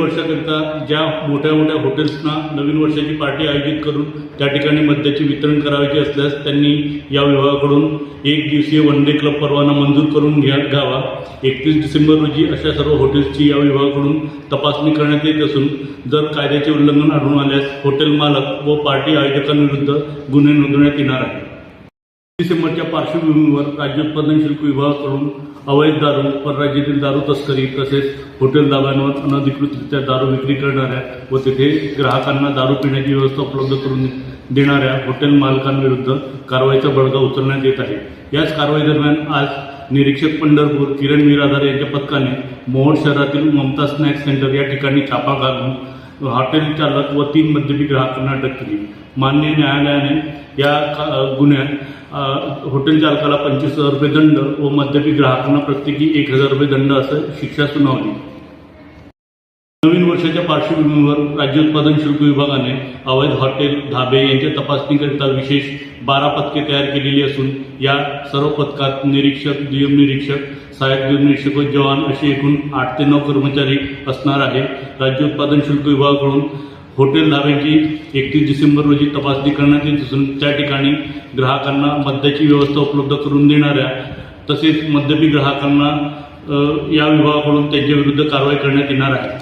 वर्षाकरिता ज्या मोठ्या मोठ्या हॉटेल्सना नवीन वर्षाची पार्टी आयोजित करून त्या ठिकाणी मद्याचे वितरण करायचे असल्यास त्यांनी या विभागाकडून एक दिवसीय वन डे क्लब परवाना मंजूर करून घ्या घ्यावा. एकतीस डिसेंबर रोजी अशा सर्व हॉटेल्सची या विभागाकडून तपासणी करण्यात येत असून जर कायद्याचे उल्लंघन आढळून आल्यास हॉटेल मालक व पार्टी आयोजकांविरुद्ध गुन्हे नोंदवण्यात येणार आहे डिसेंबरच्या पार्श्वभूमीवर राज्य उत्पादन शुल्क विभागाकडून अवैध दारू परराज्यातील दारू तस्करी तसेच हॉटेल दाब्यांवर अनधिकृतरित्या दारू विक्री करणाऱ्या व तिथे ग्राहकांना दारू पिण्याची व्यवस्था उपलब्ध करून देणाऱ्या हॉटेल मालकांविरुद्ध कारवाईचा बडगा उचलण्यात येत आहे. याच कारवाई दरम्यान आज निरीक्षक पंढरपूर किरण मिराधार यांच्या पथकाने मोहोळ शहरातील ममता स्नॅक्स सेंटर या ठिकाणी छापा घालून हॉटेल चालक व तीन मद्यपी ग्राहकांना अटक केली. मान्य न्यायालयाने या का- गुन्ह्यात हॉटेल चालकाला पंचवीस हजार रुपये दंड व मद्यपी ग्राहकांना प्रत्येकी एक हजार रुपये दंड असं शिक्षा सुनावली. नवीन वर्षाच्या पार्श्वभूमीवर राज्य उत्पादन शुल्क विभागाने अवैध हॉटेल धाबे यांच्या तपासणीकरिता विशेष बारा पथके तयार केलेली असून या सर्व पथकात निरीक्षक दुय्यम निरीक्षक सहाय्यक दुय्यम निरीक्षक व जवान असे एकूण आठ ते नऊ कर्मचारी असणार आहे राज्य उत्पादन शुल्क विभागाकडून हॉटेल धाब्यांची एकतीस डिसेंबर रोजी तपासणी करण्यात येत असून त्या ठिकाणी ग्राहकांना मद्याची व्यवस्था उपलब्ध करून देणाऱ्या तसेच मद्यपी ग्राहकांना या विभागाकडून त्यांच्या विरुद्ध कारवाई करण्यात येणार आहे.